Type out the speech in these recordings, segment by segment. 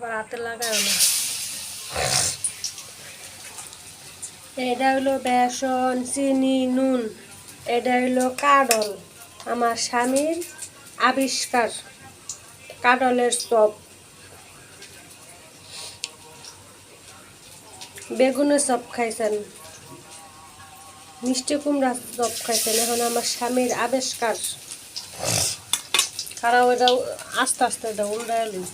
না। এটা হলো বেসন, চিনি, নুন। এটা হলো কাডল। আমার স্বামীর আবিষ্কার। কাডলের চপ। বেগুনের চপ খাইছেন। মিষ্টি কুমড়া চপ খাইছেন। এখন আমার স্বামীর আবিষ্কার। খারাপ এটা আস্তে আস্তে এটা উল্টাইলি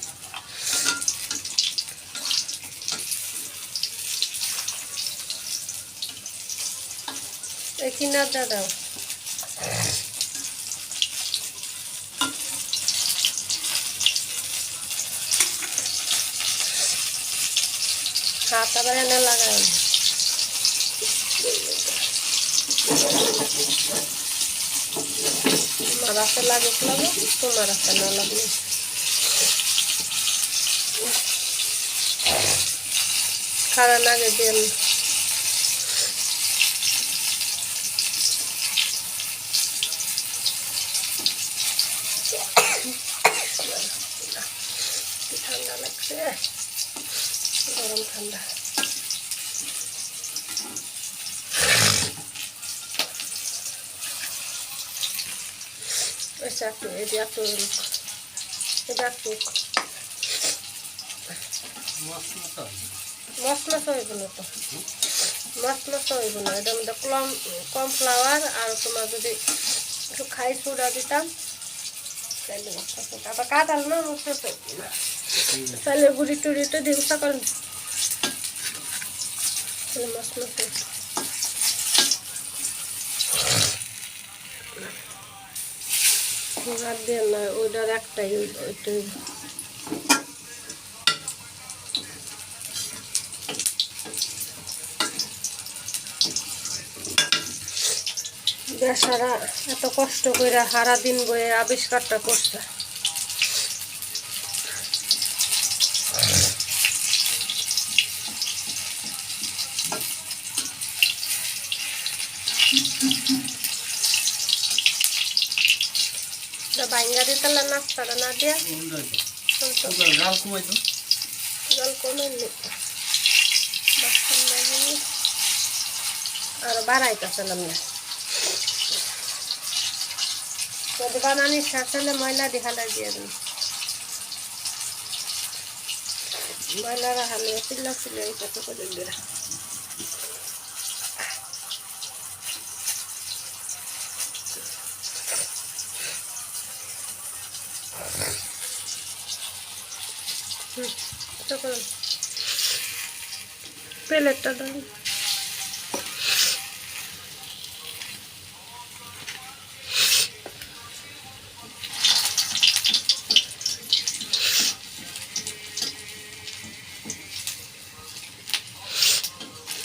এই কিনারটা দাও। হাত আবার এনে লাগাই তোমার হাতে লাগুক লাগুক, তোমার হাতে না লাগবে খারাপ লাগে দেন কি লাগছে গরম ঠান্ডা। আচ্ছা একটু এটা একটু এটা একটু মশলা হইব না তো মশলা হইব না এটার মধ্যে কম কম ফ্লাওয়ার আর তোমার যদি একটু খাই সোডা দিতাম তাহলে মশলা আবার কাটাল না মশলা হইব না তাহলে সকাল তাহলে মশলা আর দিয়ে না, ওইটার একটাই ওই- ওইটাই। বেচারা এত কষ্ট করে সারা দিন বয়ে আবিষ্কারটা করছে। বাইঙ্গা দিতে নাস্তাটা না দিয়া তো জাল কমাইতো জল কমেননি বাসন লাগেনি আর বাড়াইতেছিলাম না। যদি বানানি ময়লা দেখালা দিয়ে দিন। ময়লারা হালে চিল্লা চিল্লা এই কত করে প্লেটটা দাও।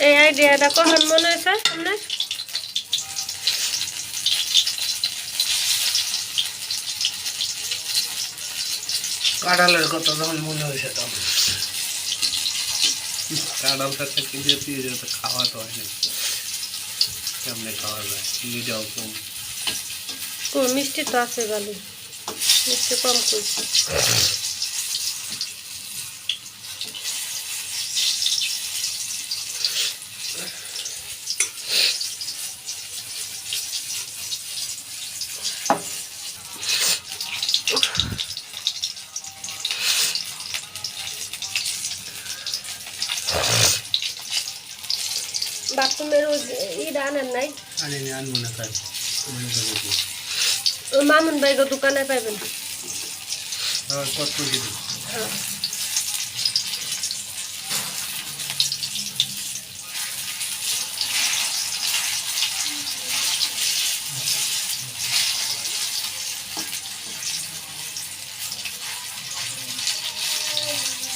এই আইডিয়াটা কখন মনে হয়েছে আপনার? কাঁঠালের কথা যখন মনে হয়েছে তখন। কাঁঠালটা থেকে দিয়ে দিয়ে যেতে খাওয়া তো হয় না কেমনে খাওয়া যায়? চিনিটাও কম। মিষ্টি তো আছে ভালো মিষ্টি কম করছি। বাথরুমের ওই ইটা আনেন নাই আনি নি আনব না খাই করে দিই। ওই মামুন ভাইকে দোকানে পাইবেন কত করে দিই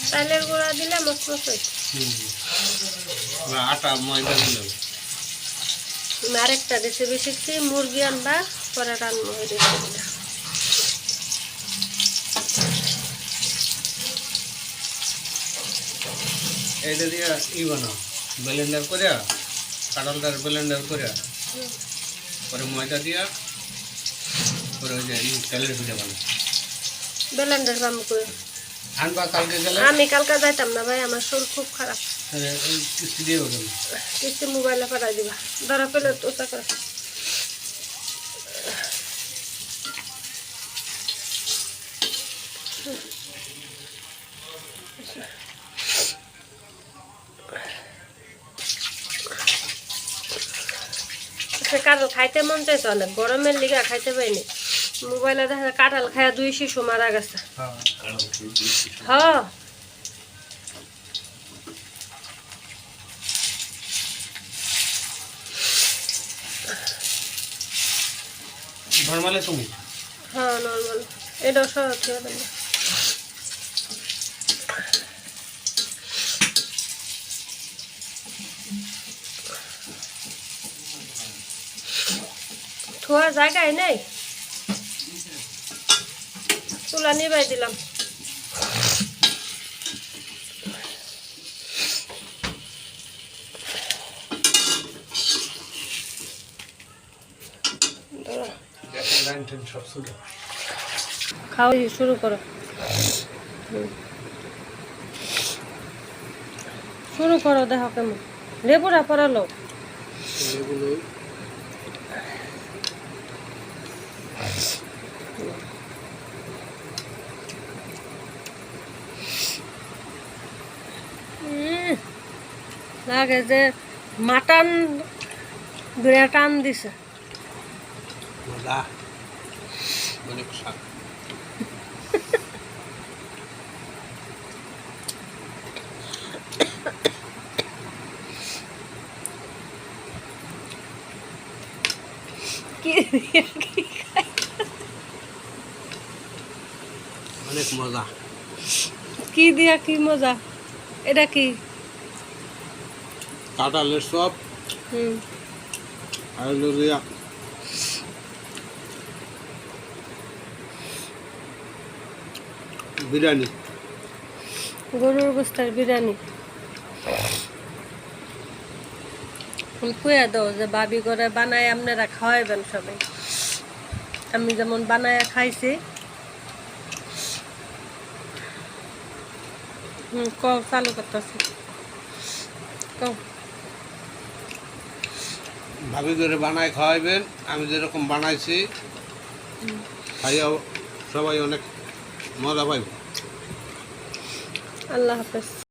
চালের গুঁড়া দিলে মশলা আটা ময়দা দিলাম আরেকটা রেসিপি শিখছি মুরগি আনবা পরে রান্না ওই রেসিপিটা এইটা দিয়ে ই বানাও ব্লেন্ডার করে কাঁঠালটার ব্লেন্ডার করে পরে ময়দা দিয়া পরে ওই যে তেলের পিঠা বানাও। বেলান্ডার কাম করে আনবা কালকে গেলে? আমি কালকে যাইতাম না ভাই আমার শরীর খুব খারাপ। কিস্তি দিয়ে গেল কিস্তি মোবাইলে পাঠাই দিবা। ধরা পেলে তো করে। কাঁঠাল খাইতে মন চাইছে অনেক। গরমের লিগা খাইতে পাইনি মোবাইলে দেখা কাঁঠাল খায়া দুই শিশু মারা গেছে। হ্যাঁ। নর্মালে তুমি? হ্যাঁ নর্মাল এটাও সহ খেয়ে দেবো থোয়ার জায়গায় নেই? চুলা নিবাই দিলাম। দাঁড়া। খাওয়া শুরু করো। শুরু করো দেখো কেমন। লেবুরা পড়ালো। লাগে যে মাটন দুয়া টান দিছে অনেক স্বাদ কি কি অনেক মজা। কি দিয়া কি মজা? এটা কি? কাঁঠালের সব হুম। আর হলো গিয়া বিরিয়ানি। গরুর গোস্তের বিরিয়ানি। কুয়া দাও যে বাবি করে বানায় আপনারা খাওয়াইবেন সবাই। আমি যেমন বানায় খাইছি হুম চালু করতেছি। ভাবি করে বানায় খাওয়াইবেন আমি যেরকম বানাইছি খাইয়া সবাই অনেক মজা পাইব। আল্লাহ হাফেজ।